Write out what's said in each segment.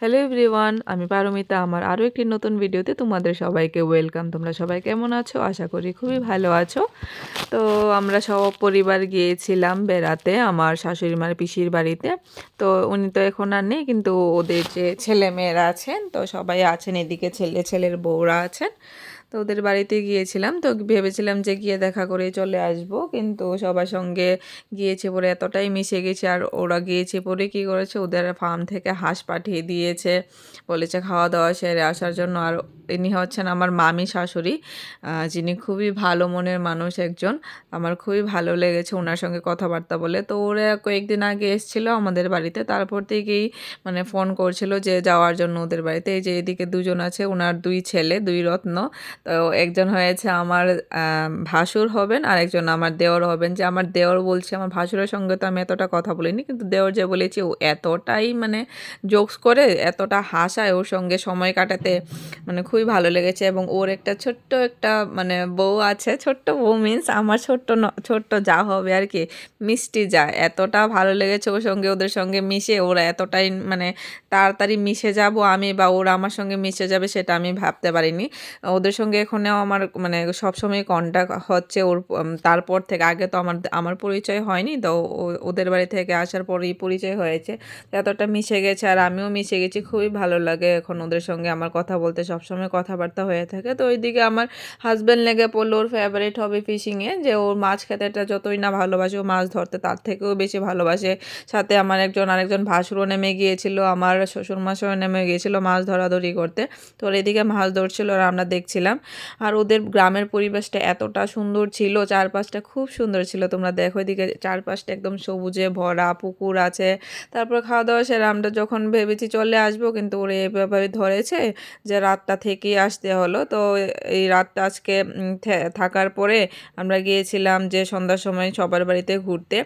Hello everyone আমি পারমিতা, আমার আরও একটি নতুন ভিডিওতে তোমাদের সবাইকে ওয়েলকাম তোমরা সবাই কেমন আছো? আশা করি খুবই ভালো আছো। তো আমরা সব পরিবার গিয়েছিলাম বেড়াতে, আমার শাশুড়ি মার পিসির বাড়িতে। তো উনি তো এখন আর নেই, কিন্তু ওদের যে ছেলে মেয়েরা আছেন, তো সবাই আছেন, এদিকে ছেলে, ছেলের বউরা আছেন। তো ওদের বাড়িতে গিয়েছিলাম। তো ভেবেছিলাম যে গিয়ে দেখা করে চলে আসব। কিন্তু সবার সঙ্গে গিয়েছে পরে এতটাই মিশে গেছে। আর ওরা গিয়েছে পরে কি করেছে? ওদের ফার্ম থেকে হাঁস পাঠিয়ে দিয়েছে। বলেছে খাওয়া দাওয়া সেরে আসার জন্য। আর ইনি হচ্ছেন আমার মামি শাশুড়ি যিনি খুবই ভালো মনের মানুষ একজন। আমার খুবই ভালো লেগেছে ওনার সঙ্গে কথাবার্তা বলে। তো ওরা কয়েকদিন আগে এসেছিল আমাদের বাড়িতে, তারপর থেকেই মানে ফোন করছিল যে যাওয়ার জন্য ওদের বাড়িতে। এই যে এদিকে দুজন আছে ওনার দুই ছেলে, দুই রত্ন। তো একজন হয়েছে আমার ভাসুর হবেন আর একজন আমার দেওর হবেন। যে আমার দেওর বলছে, আমার ভাসুরের সঙ্গে তো আমি এতটা কথা বলিনি, কিন্তু দেওর যে বলেছি, ও এতটাই মানে জোকস করে, এতটা হাসায় ওর সঙ্গে সময় কাটাতে। মানে খুবই ভালো লেগেছে এবং ওর একটা ছোট্ট একটা মানে বউ আছে, ছোট্ট বউ মিন্স আমার ছোট্ট ছোট্ট যা হবে আর কি, মিষ্টি যা, এতটা ভালো লেগেছে ওর সঙ্গে, ওদের সঙ্গে মিশে, ওরা এতটাই মানে তাড়াতাড়ি মিশে যাব আমি বা ওরা আমার সঙ্গে মিশে যাবে সেটা আমি ভাবতে পারিনি। ওদের সঙ্গে এখনেও আমার মানে সবসময় কন্ট্যাক্ট হচ্ছে ওর তারপর থেকে, আগে তো আমার আমার পরিচয় হয়নি তো ওদের বাড়ি থেকে আসার পরেই পরিচয় হয়েছে। এতটা মিশে গেছে আর আমিও মিশে গেছি, খুবই ভালো লাগে এখন ওদের সঙ্গে আমার কথা বলতে, সবসময় কথাবার্তা হয়ে থাকে। তো ওইদিকে আমার হাজব্যান্ড লেগে পড়ল, ওর ফেভারিট হবে ফিশিংয়ে যে ওর মাছ খেতেটা যতই না ভালোবাসে, ও মাছ ধরতে তার থেকেও বেশি ভালোবাসে। সাথে আমার একজন, আরেকজন ভাসুরও নেমে গিয়েছিল, আমার শ্বশুর মাসও নেমে গিয়েছিল মাছ ধরাধরি করতে। তো ওর এদিকে মাছ ধরছিল আর আমরা দেখছিলাম। আর ওদের গ্রামের পরিবেশটা এতটা সুন্দর ছিল, চারপাশটা খুব সুন্দর ছিল। তোমরা দেখো এদিকে চারপাশটা একদম সবুজে ভরা, পুকুর আছে। তারপর খাওয়া দাওয়া সেরা আমরা যখন ভেবেছি চলে আসব, কিন্তু ওরা এভাবে ধরেছে যে রাতটা থেকেই আসতে হলো। তো এই রাতটা আজকে থাকার পরে আমরা গিয়েছিলাম যে সন্ধ্যার সময় সবার বাড়িতে ঘুরতে।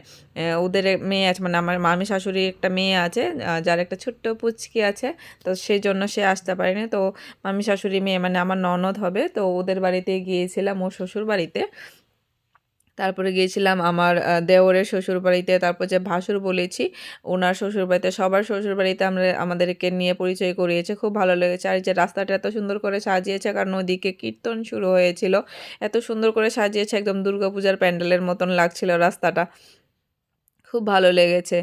ওদের মেয়ে আছে মানে আমার মামি শাশুড়ি একটা মেয়ে আছে যার একটা ছোট্ট পুচকি আছে, তো সেই জন্য সে আসতে পারেনি। তো মামি শাশুড়ি মেয়ে মানে আমার ননদ হবে, তো ওদের বাড়িতে গিয়েছিলাম ওর শ্বশুর বাড়িতে। তারপরে গিয়েছিলাম আমার দেওরের শ্বশুর বাড়িতে তারপর যে ভাসুর বলেছি ওনার শ্বশুর বাড়িতে সবার শ্বশুর বাড়িতে আমরা, আমাদেরকে নিয়ে পরিচয় করিয়েছে, খুব ভালো লেগেছে। আর যে রাস্তাটা এত সুন্দর করে সাজিয়েছে, কারণ ওদিকে কীর্তন শুরু হয়েছিল, এত সুন্দর করে সাজিয়েছে, একদম দুর্গাপূজার প্যান্ডেলের মতন লাগছিল রাস্তাটা। খুব ভালো লেগেছে।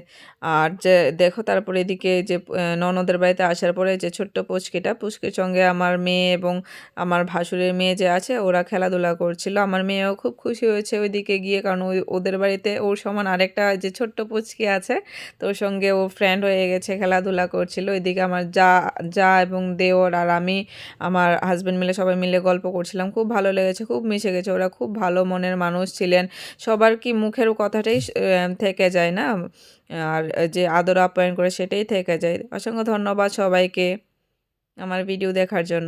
আর যে, দেখো তারপরে এদিকে যে ননদের বাড়িতে আসার পরে যে, ছোট্ট পুচকিটা, পুচকির সঙ্গে আমার মেয়ে এবং আমার ভাসুরের মেয়ে যে আছে, ওরা খেলাধুলা করছিল। আমার মেয়েও খুব খুশি হয়েছে ওইদিকে গিয়ে, কারণ ওই, ওদের বাড়িতে ওর সমান আরেকটা যে, ছোট্ট পুচকি আছে, তো ওর সঙ্গে ও ফ্রেন্ড হয়ে গেছে, খেলাধুলা করছিল। ওইদিকে আমার যা যা এবং দেওর আর আমি, আমার হাজব্যান্ড মিলে সবাই মিলে গল্প করছিলাম। খুব ভালো লেগেছে, খুব মিশে গেছে। ওরা খুব ভালো মনের মানুষ ছিলেন। সবার কি মুখের কথাটাই থেকে যায় না? আর যে আদর আপ্যায়ন করে সেটাই থেকে যায়। অসংখ্য ধন্যবাদ সবাইকে আমার ভিডিও দেখার জন্য।